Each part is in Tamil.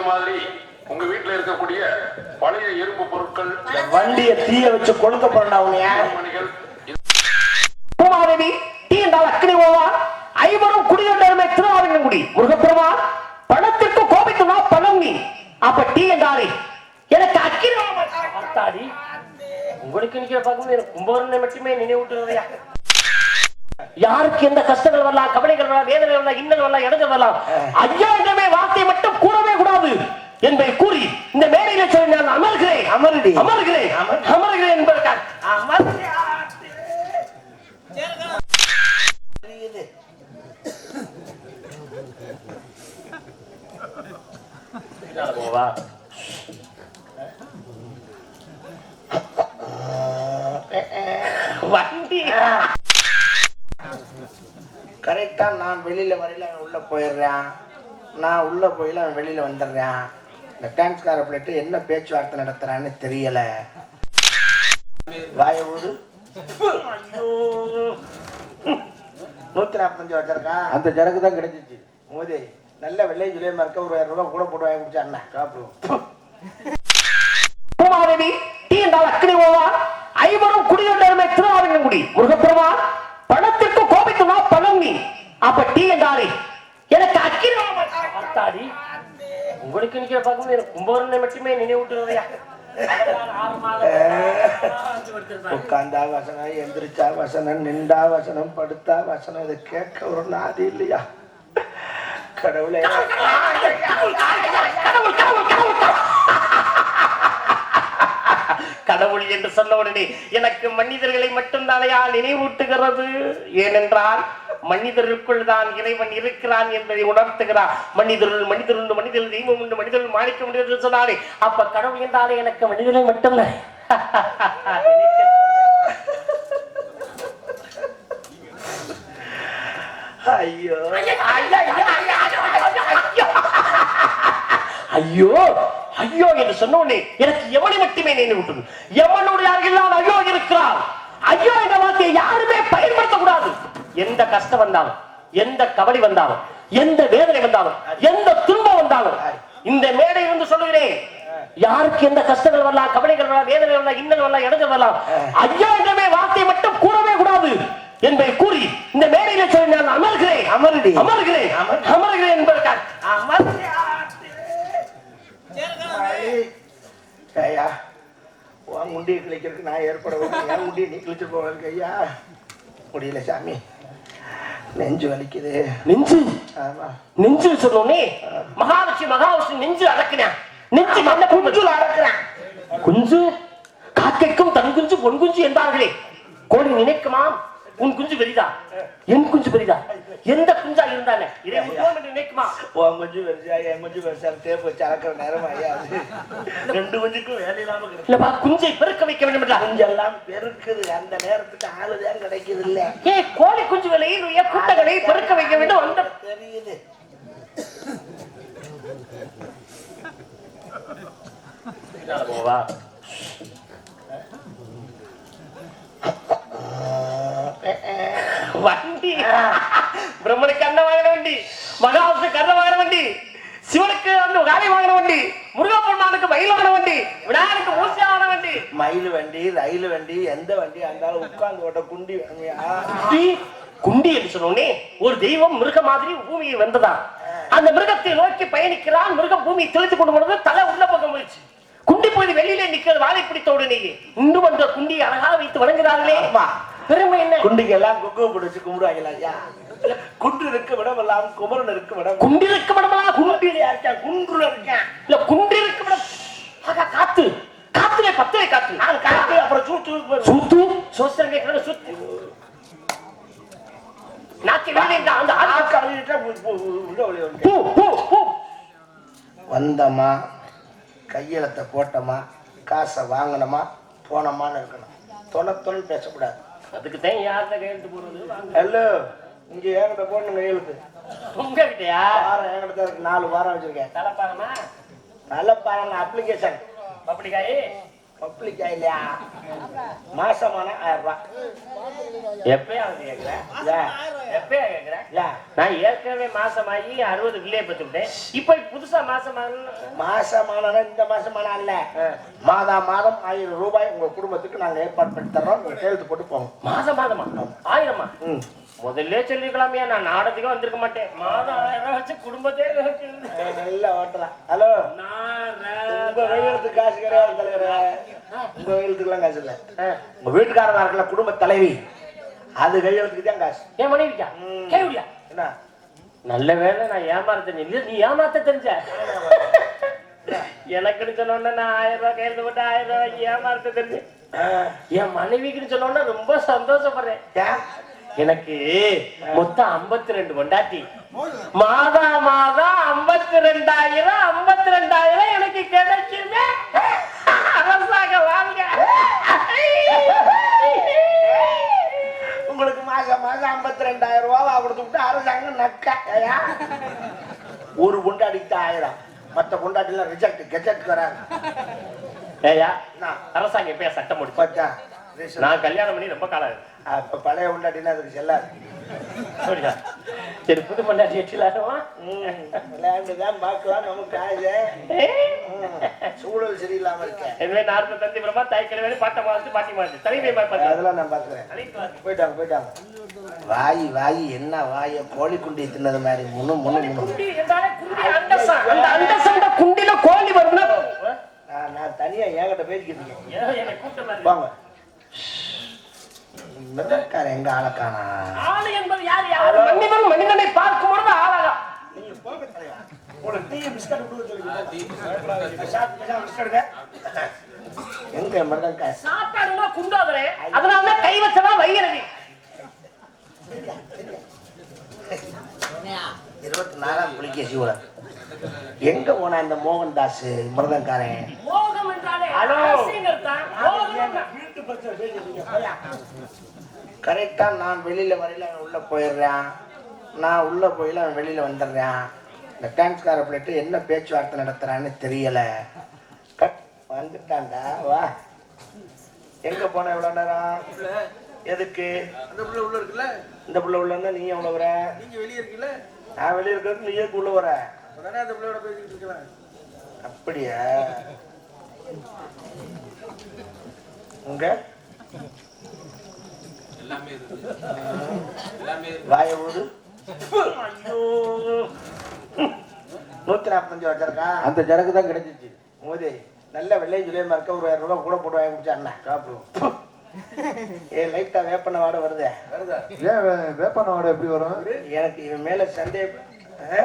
விளக்கு மாதிரி உங்க வீட்டுல இருக்கக்கூடிய பழைய இரும்பு பொருட்கள் வண்டியை தீய வச்சு கொளுத்த போறா உனைய மணிகள் பூமாதேவி டீ என்றால் அக்கினி ஓவா ஐவரும் குடியுண்டருமே திருவாரங்கங்குடி முருகப்பெருமா பணத்திற்கு கோபித்துனா பணம் நீ. அப்ப டீ என்றாலே எனக்கு அக்கினி உங்களுக்கு நிக்கிற பார்க்கும்போது எனக்கு கும்பகரனை மட்டுமே நினைவூட்டுறதையா யாருக்கு எந்த கஷ்டங்கள் வரலாம் கவலைகள் வரலாம் வேதனை வரலாம் இன்னல் வரலாம் இடங்கள் வரலாம் ஐயா என்றமே வார்த்தை மட்டும் கூறவே கூடாது என்பதை கூறி இந்த மேடையில சொல்லி நான் அமர்கிறேன். அமருடி. அமர்கிறேன் அமர்கிறேன் என்பதற்காக. போவா வண்டி கரெக்டா நான் வெளியில வரையில அவன் உள்ள போயிடுறான். நான் உள்ள போயில அவன் வெளியில வந்துடுறான். இந்த டான்ஸ்கார பிள்ளைட்டு என்ன பேச்சுவார்த்தை நடத்துறான்னு தெரியல. வாய ஊடு நூத்தி நாற்பத்தஞ்சு வச்சிருக்கான் அந்த ஜனக்கு தான் கிடைச்சிச்சு. மோதி நல்ல வெள்ளை ஜுலியமா இருக்க ஒரு ஆயிரம் ரூபாய் கூட போட்டு வாங்கி குடிச்சாண்ணா சாப்பிடுவோம். பூமாதேவி டீ என்றால் அக்கினி ஓவா ஐவரும் குடியுண்டருமே திருவாரங்கங்குடி முருகப்பெருமா பணத்திற்கு கோபித்துனா பணம் நீ? அப்ப டீ என்றாலே எனக்கு பார்த்தாடி உங்களுக்கு நிக்கிற பார்க்கும்போது எனக்கு மட்டுமே நினைவூட்டுறதையா? உட்காந்தா வசனம் எந்திரிச்சா வசனம் நின்றா வசனம் படுத்தா வசனம் இதை கேட்க ஒரு நாதி இல்லையா? கடவுளே. கடவுள் என்று சொன்ன உடனே எனக்கு மனிதர்களை மட்டும்தானையா நினைவூட்டுகிறது. ஏனென்றால் மனிதருக்குள் தான் இறைவன் இருக்கிறான் என்பதை உணர்த்துகிறார். மனிதருள் மனிதர் உண்டு மனிதர் தெய்வம் உண்டு மனிதர்கள் மாணிக்க முடியாது சொன்னாலே சொன்னாரே. அப்ப கடவுள் என்றாலே எனக்கு மனிதனை மட்டும்தான்? ஐயோ. ஐயோ ஐயோ என்று சொன்ன உடனே எனக்கு எவனை மட்டுமே நினைவூட்டுது எவனுடைய அருகில் ஐயோ இருக்கிறார்? ஐயோ என்ற வார்த்தையை யாருமே பயன்படுத்தக்கூடாது. எந்த கஷ்டம் வந்தாலும் எந்த கவலை வந்தாலும் எந்த வேதனை வந்தாலும் எந்த துன்பம் வந்தாலும் இந்த மேடை இருந்து சொல்லுகிறேன். யாருக்கு எந்த கஷ்டங்கள் வரலாம் கவலைகள் வரலாம் வேதனை வரலாம் இன்னல் வரலாம் இடங்கள் வரலாம் ஐயா என்றமே வார்த்தை மட்டும் கூறவே கூடாது என்பதை கூறி இந்த மேடையில சொல்லி நான் அமர்கிறேன். அமருடி. அமர்கிறேன். அமர்கிறேன் என்பதற்காக. ஐயா உன் முண்டியை கிழிக்கிறதுக்கு நான் ஏற்பட என் முண்டியை நீ கிழிச்சிட்டு ஐயா. முடியல சாமி. நெஞ்சு வலிக்குது. நெஞ்சு? ஆமா. நெஞ்சு சொன்னோனே மகாலட்சுமி மகாலட்சுமி நெஞ்சு அடக்கினேன் நெஞ்சு மண்ண குஞ்சு அடக்குறேன் குஞ்சு காக்கைக்கும் தன் குஞ்சு பொன் குஞ்சு என்பார்களே. கோழி நினைக்குமாம்? உன் குஞ்சு பெரிதா? என் குஞ்சு பெரிதா? எந்த குஞ்சா இருந்தானே? இதை நினைக்குமா? உன் கொஞ்சம் பெருசா என் கொஞ்சம் பெருசா தேப்பு வச்சு அளக்கிற நேரம் ஐயா ரெண்டு கொஞ்சுக்கும் வேலை இல்லாம. இல்லப்பா குஞ்சை பெருக்க வைக்க வேண்டும் கொஞ்செல்லாம் பெருக்குது. அந்த நேரத்துக்கு ஆளுதான் கிடைக்குது இல்ல ஏ கோழி குஞ்சுகளை நுழைய குட்டைகளை பெருக்க வைக்க வேண்டும். அந்த தெரியுது. போவா. வண்டி. பிரம்மனுக்கு அண்ணன் வாங்கின வண்டி மகாவிஷ்ணுக்கு அண்ணன் வாங்கின வண்டி சிவனுக்கு வந்து காலை வாங்கின வண்டி முருகப்பெருமானுக்கு மயில் வாங்கின வண்டி விநாயகருக்கு மூசி வாங்கின வண்டி. மயில் வண்டி ரயில் வண்டி எந்த வண்டி இருந்தாலும் உட்கார்ந்து ஓட்ட குண்டி குண்டி என்று சொன்னோனே ஒரு தெய்வம் மிருக மாதிரி பூமியை வந்ததா? அந்த மிருகத்தை நோக்கி பயணிக்கிறான் மிருகம் பூமியை தெளித்துக் கொண்டு போனது தலை உள்ள பக்கம் போயிடுச்சு. குண்டி போய் வெளியில நிக்கிறது வாழை பிடித்த உடனேயே. இன்னும் அந்த குண்டியை அழகா வைத்து வணங்குறாங்களே. பெருமை என்ன? குண்டிக்கு எல்லாம் குக்கு பிடிச்சு கும்பிடுவாங்களா ஐயா. குன்று இருக்கு விடமெல்லாம் குமரன் இருக்கு விடம். குண்டிருக்கு மடமா குண்டி குண்டில இருக்கேன் குன்றுல இருக்கேன். இல்ல குண்டிருக்கு மடம் ஆகா காத்து. காத்துல பத்தலை காத்து. நான் காத்து அப்புறம் சூத்து சுத்து சோசியல் கேட்கறது சுத்து. நாக்கு வெளியில இருந்தா அந்த ஆள் ஆக்கு அழுகிட்டா வந்தோமா கையெழுத்த போட்டோமா காசை வாங்கினோமா போனோமான்னு இருக்கணும். தொண பேசக்கூடாது. அதுக்கு தான் யார்கிட்ட கையெழுத்து போடுறது. ஹலோ இங்க என்கிட்ட போடணும் கையெழுத்து. உங்க கிட்டயா வாரம் என்கிட்ட இருக்கு. நாலு வாரம் வச்சிருக்கேன். தலைப்பாகமா நல்ல பாருங்க அப்ளிகேஷன் பப்படிக்காய் பப்ளிக்கா இல்லையா மாசமான ஆயிரம் ரூபாய். எப்பயாவது கேட்கிறேன் ஏன்? எப்பயா கேக்குறேன் நான் ஏற்கனவே மாசமாகி அறுபது பிள்ளைய பெற்றுக்கிட்டேன் இப்ப புதுசா மாசமான மாசமான இந்த மாசமான மாதா மாதம் ஆயிரம் ரூபாய் உங்க குடும்பத்துக்கு நாங்க ஏற்பாடு பண்ணி தர்றோம். நீங்க கையெழுத்து போட்டு போங்க. மாசம் மாதமா? ஆயிரமா. முதல்ல சொல்லிருக்கலாமே நான் நாடத்துக்கு வந்திருக்க மாட்டேன். மாதம் ஆயிரம் வச்சு குடும்பத்தே நடத்துது. அஹ் நல்ல ஓட்டலாம் ஹலோ. நான் உங்க கையெழுத்து காசு கிடையாது தலைவரே உங்க கையெழுத்துக்கெல்லாம் காசு இல்ல. உங்க வீட்டுக்காரமா இருக்கல குடும்ப தலைவி. அது கையெழுத்துக்கு தான் காசு. என் மனைவிக்கா? கேவியா என்ன? நல்ல வேலை நான் ஏமாற தெரிஞ்சு நீ ஏமாத்த தெரிஞ்ச? எனக்குன்னு சொன்னோன்னா நான் ஆயிரம் ரூபாய் கையெழுத்து போட்டு ஆயிரம் ரூபாய் ஏமாத்த தெரிஞ்சு? என் மனைவிக்குன்னு சொன்னோன்னா ரொம்ப சந்தோஷப்படுறேன்? எனக்கு மொத்தம் 52 ரெண்டு கொண்டாட்டி மாதா மாதம் ஐம்பத்தி ரெண்டாயிரம் ஐம்பத்தி ரெண்டாயிரம் எனக்கு கிடைக்குமே. அரசாங்க வாங்க. மாசம் மாசம் ஐம்பத்தி ரெண்டாயிரம் ரூபாவா கொடுத்து விட்டு அரசாங்கம் நக்க. ஏயா? ஒரு பொண்டாடிக்கு ஆயிரம். மற்ற பொண்டாட்டிலாம் ரிஜெக்ட் கெஜெக்ட் வராங்க ஏயா? அரசாங்கம் எப்பயா சட்டம் முடிச்சு. நான் கல்யாணம் பண்ணி ரொம்ப காலம் பழைய பொண்டாட்டினா அதுக்கு செல்லாது. அப்படியா? சரி புது பொண்டாட்டி வச்சுலாமா தான் பார்க்கலாம் நமக்கு சூழல் சரியில்லாம இருக்கேன் எனவே நார்ம தந்தி பிரமா தாய் கிழமை பாட்ட மாதிரி பாட்டி மாதிரி தலைமை பார்த்து அதெல்லாம் நான் பாக்குறேன் போயிட்டாங்க போயிட்டாங்க. வாய் வாய் என்ன வாய? கோழி குண்டி தின்னது மாதிரி. முன்னு முன்னு குண்டில கோழி வரும்னா? நான் தனியா என்கிட்ட பேசிக்கிட்டு வாங்க. எங்க ஆளக்கானா மனிதன் மனிதனை பார்க்கும் பொழுது ஆளாக. எங்க மிருதங்க சாப்பாடுனா குண்டாதரே? அதனால தான் கை வச்சதா வைகிறது இருபத்தி நாலாம் புலிகேசி கூட எங்க போனா இந்த மோகன்தாஸ் மிருதங்காரன்? மோகம் என்றாலே அரசியல் தான். மோகம் என்ன? கரெக்டா நான் வெளியில வரையில அவன் உள்ள போயிடுறான். நான் உள்ள போயில அவன் வெளியில வந்துடுறான். இந்த டான்ஸ்கார பிள்ளைட்டு என்ன பேச்சுவார்த்தை நடத்துறான்னு தெரியல. கட் வந்துட்டான்டா. வா. எங்க போன இவ்வளவு நேரம்? எதுக்கு? அந்த புள்ள உள்ள இருக்குல்ல? இந்த புள்ள உள்ள இருந்தா நீ எவ்வளவு வர? நீங்க வெளியே இருக்கீங்களா நான் வெளியே இருக்கிறதுக்கு நீ ஏன் உள்ள வர? உடனே அந்த பிள்ளையோட பேசிக்கிட்டு இருக்கலாம். அப்படியா? உங்க வாய ஊது ஐயோ. நூத்தி நாற்பத்தஞ்சு வச்சிருக்கா அந்த ஜனக்கு தான் கிடைச்சிச்சு. மோதி. நல்ல வெள்ளை இருக்க ஒரு ஆயிரம் ரூபாய் கூட போட்டு வாங்கி குடிச்சாண்ணா சாப்பிடுவோம் ஏ லைட்டா வேப்பன வாட வருதே? வருதா? ஏன் வேப்பன வாடை எப்படி வரும்? எனக்கு இவன் மேல சந்தேகம். ஆ?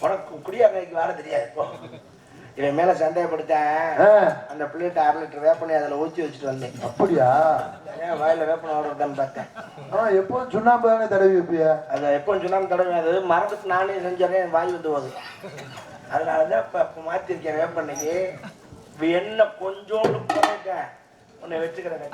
உனக்கு குடியாக்கைக்கு வாட தெரியாது போ. இவன் மேல சந்தேகப்படுத்தேன். அந்த பிள்ளைகிட்ட அரை லிட்டர் வேப்பனை அதில் ஊற்றி வச்சுட்டு வந்தேன். அப்படியா? ஏன் வாயில வேப்பனை இருக்கான்னு பார்த்தேன். ஆ எப்போதும் சுண்ணாம்பு தானே தடவி வைப்பிய? அதை எப்போ சொன்னாலும் தடவை அது மறந்துட்டு நானே செஞ்சிடறேன் வாய் வந்து போகுது. அதனால தான் இப்போ இப்போ மாற்றிருக்கேன் வேப்பண்ணைக்கு. இப்போ என்ன கொஞ்சோண்டு போயிருக்கேன் உன்னை வச்சுக்கிறேன்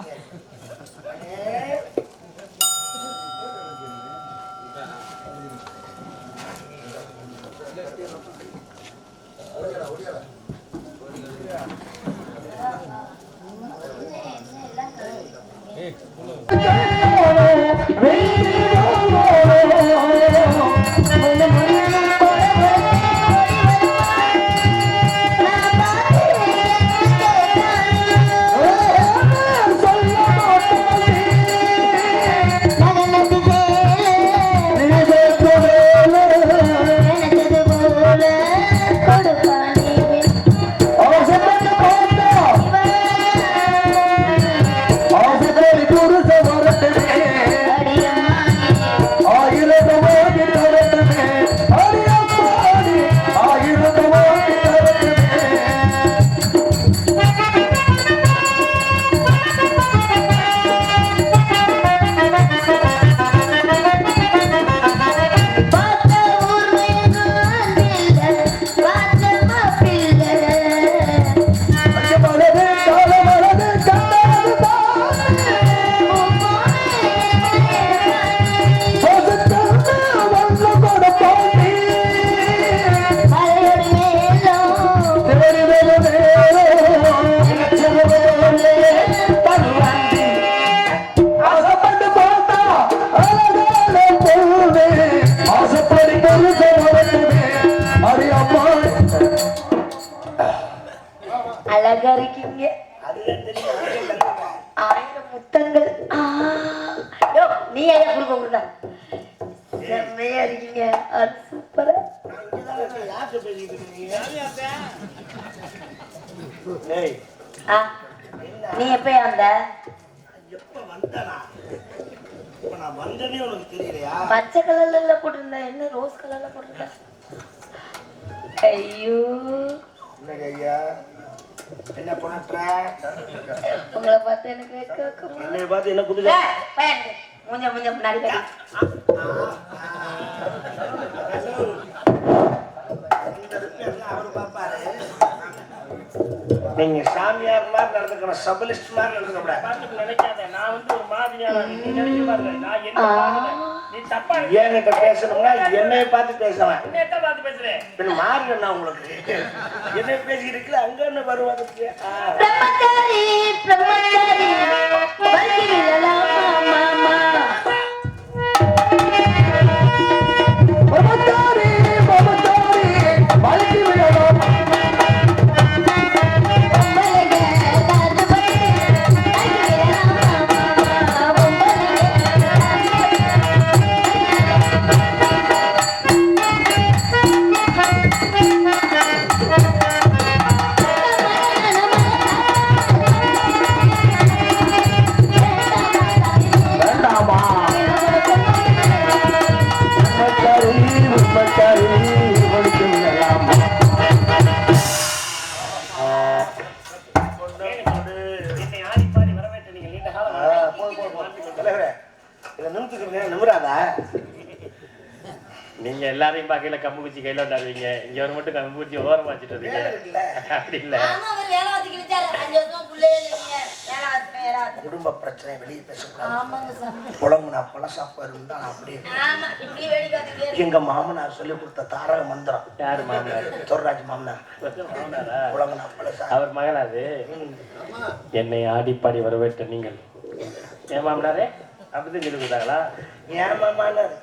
நீ எப்ப வந்த? எப்ப வந்தனா? இப்ப நான் வந்தனே உனக்கு தெரியலையா? பச்சை கலர்ல போட்டிருந்த என்ன ரோஸ் கலர்ல போட்டிருந்த ஐயோ. என்ன ஐயா? என்ன பண்ணுற உங்களை பார்த்து எனக்கு வெக்க வெக்கமா என்னை பார்த்து என்ன ஏய், பையன், மூஞ்ச மூஞ்ச முன்னாடி கட்டி அவர் பாப்பாரு நீங்க சாமியார் மாதிரி நடந்துக்கணும் சபலிஸ்ட் மாதிரி நினைக்காத. நான் வந்து ஒரு மாதிரியான நீ நினைக்க பாருங்க நான் என்ன. நீ தப்பா என்கிட்ட பேசணும்னா என்னைய பார்த்து பேசலாம் என்னத்தான் பார்த்து பேசுறேன். பின்ன மாறு என்ன உங்களுக்கு. என்ன பேசிக்கிட்டு அங்க என்ன வருவாங்க பிரம்மச்சாரி பிரம்மச்சாரி பார்க்கல கம்பு குச்சி கையில விட்டாருவீங்க இங்க ஒரு மட்டும் கம்பு குச்சி ஓரமா வச்சுட்டு இருக்கீங்க அப்படி இல்ல. அவர் குடும்ப பிரச்சனை வெளியே பேசக்கூடாது. புலம்புனா பழசாப்பா இருந்தா அப்படியே. எங்க மாமனார் சொல்லி கொடுத்த தாரக மந்திரம். யாரு மாமனார்? தொர்ராஜ் மாமனார். மாமனாரா? புலம்புனா பழசா அவர் மகனாது என்னை ஆடி பாடி வரவேற்ற நீங்கள். ஏன் மாமனாரே? அப்படிதான் சொல்லி கொடுத்தாங்களா? என் மாமனார்?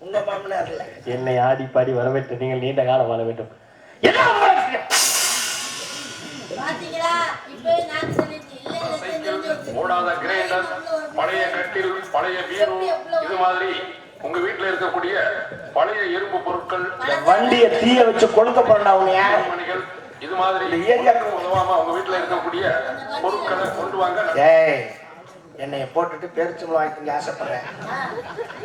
உங்க மாமனார் இல்ல என்னை ஆடி பாடி வரவேற்ற நீங்கள் நீண்ட காலம் வாழ வேண்டும். ஓடாத கிரைண்டர் பழைய கட்டில் பழைய பீரோ இது மாதிரி உங்க வீட்டுல இருக்கக்கூடிய பழைய இரும்பு பொருட்கள் வண்டியை தீய வச்சு கொளுத்த போறா உன்னைய மணிகள் இது மாதிரி உதவாம உங்க வீட்டுல இருக்கக்கூடிய பொருட்களை கொண்டு வாங்க. என்னைய போட்டுட்டு பேரிச்சம்பளம் வாங்கிட்டு ஆசைப்படுறேன்.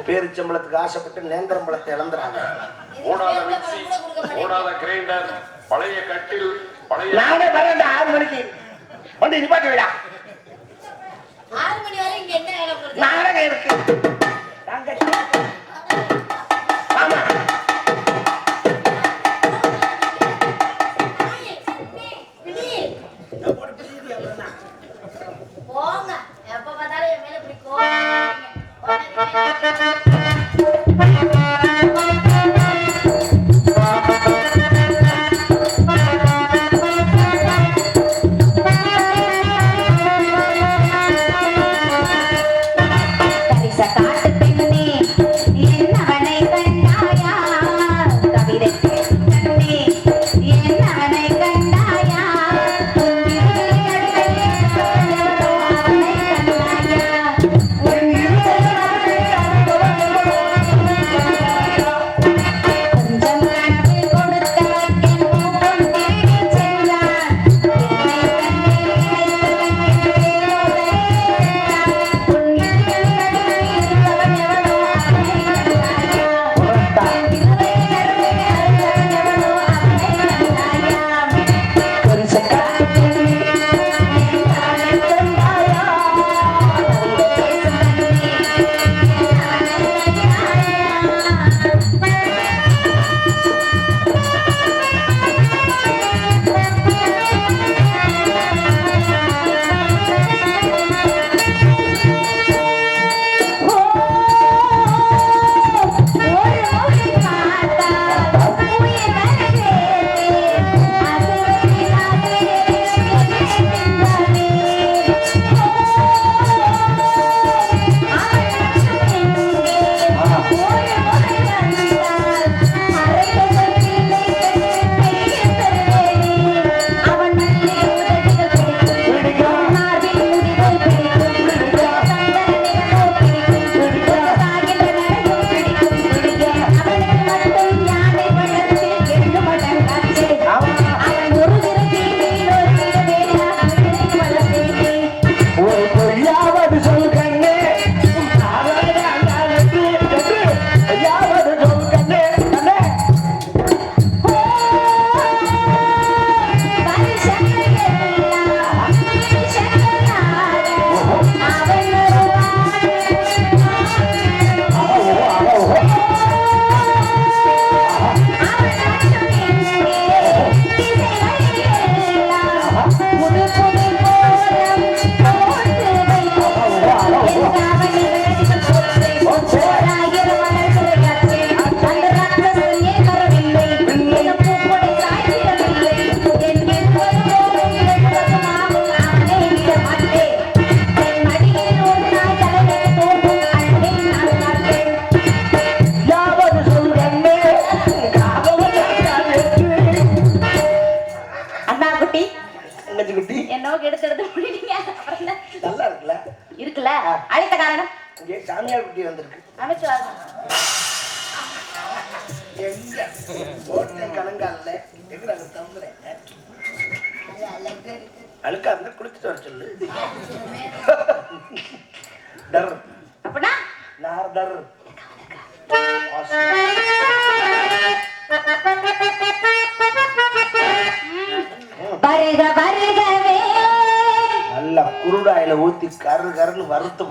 பேரிச்சம்பளத்துக்கு ஆசைப்பட்டு நேந்திரம்பளத்தை இழந்துறாங்க. ஓடாத மிக்சி ஓடாத கிரைண்டர் பழைய கட்டில் பழைய நானே வரேன்டா ஆறு மணிக்கு. வண்டி நிப்பாட்டி விடா ஆறு மணி வரை இங்க என்ன நாடகம் இருக்கு. நாங்க அளவுக்கு எடுத்து எடுத்து என்ன? நல்லா இருக்குல்ல? இருக்குல்ல? அழைத்த காரணம்? இங்கே சாமியார் குட்டி வந்திருக்கு. அமைச்சு வாங்க. எங்க? போட்டே கலங்கால எங்கடா தம்புறேன் அழுக்கா இருந்தா குளிச்சுட்டு வர சொல்லு. டர். அப்படின்னா நார் டர். வருக வருகவே. நல்லா குருடாயில ஊத்தி கரு கருன்னு வறுத்து